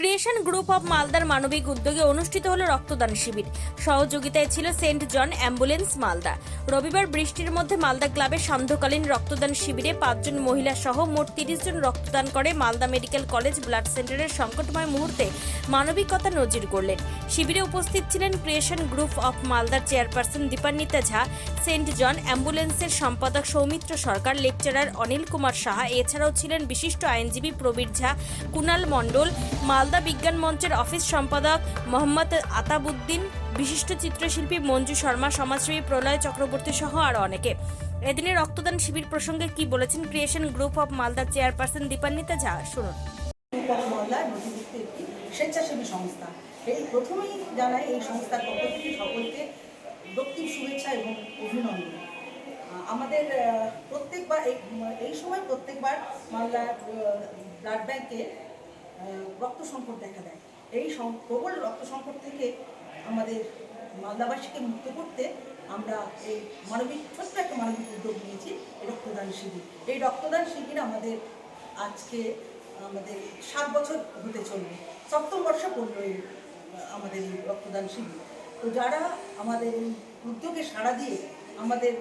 Creation group of মালদার মানবিক উদ্যোগে অনুষ্ঠিত হলো রক্তদান শিবির। সহযোগিতায় ছিল সেন্ট জন অ্যাম্বুলেন্স মালদা। রবিবার বৃষ্টির মধ্যে মালদা ক্লাবের সান্ধ্যকালীন রক্তদান শিবিরে পাঁচজন মহিলা সহ মোট তিরিশ জন রক্তদান করে মালদা মেডিকেল কলেজ ব্লাড সেন্টারের সংকটময় মুহূর্তে মানবিকতা নজির করলেন। শিবিরে উপস্থিত ছিলেন ক্রিয়েশন গ্রুপ অফ মালদার chairperson Dipanwita Jha, saint John অ্যাম্বুলেন্সের সম্পাদক সৌমিত্র সরকার, লেকচারার অনিল কুমার সাহা, এছাড়াও ছিলেন বিশিষ্ট আইনজীবী প্রবীর ঝা, কুনাল মণ্ডল মালদা বিজ্ঞান মঞ্চের অফিস সম্পাদক মোহাম্মদ আতাবুদ্দিন বিশিষ্ট চিত্রশিল্পী মঞ্জু শর্মা, সমাজসেবী প্রলয় চক্রবর্তী সহ আরও অনেকে। এদিনে রক্তদান শিবির প্রসঙ্গে কি বলেছেন ক্রিয়েশন গ্রুপ অফ মালদার চেয়ারপারসন দীপান্বিতা ঝা? শুনুন। স্বেচ্ছাসেবী সংস্থা। এই প্রথমেই জানাই এই সংস্থার পক্ষ থেকে সকলকে দক্ষিণ শুভেচ্ছা এবং অভিনন্দন। আমাদের প্রত্যেকবার এই সময় প্রত্যেকবার মালদা ব্লাড ব্যাংকে রক্ত সংকট দেখা দেয়। এই প্রবল রক্ত সংকট থেকে আমাদের মালদাবাসীকে মুক্ত করতে আমরা এই মানবিক ছোট্ট একটা মানবিক উদ্যোগ নিয়েছি রক্তদান শিবির। এই রক্তদান শিবির আমাদের আজকে, আমাদের সাত বছর হতে চলবে। সপ্তম বর্ষে পড়ল এই, আমাদের এই রক্তদান শিবির। তো যারা আমাদের এই উদ্যোগে সাড়া দিয়ে আমাদের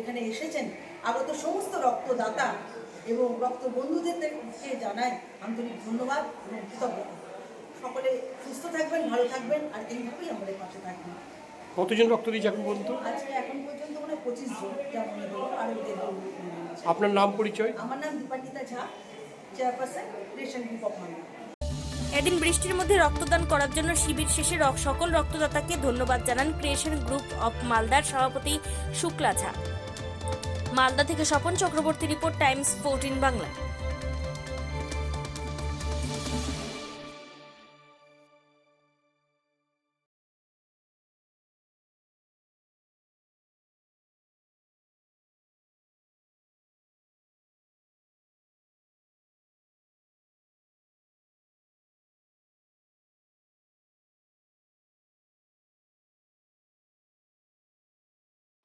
এখানে এসেছেন, আগত সমস্ত রক্তদাতা এবং রক্ত বন্ধুদেরকে জানাই আন্তরিক ধন্যবাদ এবং কৃতজ্ঞতা। সকলে সুস্থ থাকবেন ভালো থাকবেন আর এইভাবেই আমাদের পাশে থাকবেন। কতজন রক্ত দিয়েছে এখন পর্যন্ত? আজকে এখন পর্যন্ত মানে পঁচিশ জন যেমন হলো দেড় আপনার নাম পরিচয়? আমার নাম Dipanwita Jha chairperson ration group of এদিন বৃষ্টির মধ্যে রক্তদান করার জন্য শিবির শেষে সকল রক্তদাতাকে ধন্যবাদ জানান ক্রিয়েশন গ্রুপ অফ মালদার সভাপতি শুক্লা ঝা। মালদা থেকে Swapan Chakraborty report Times fourteen Bangla.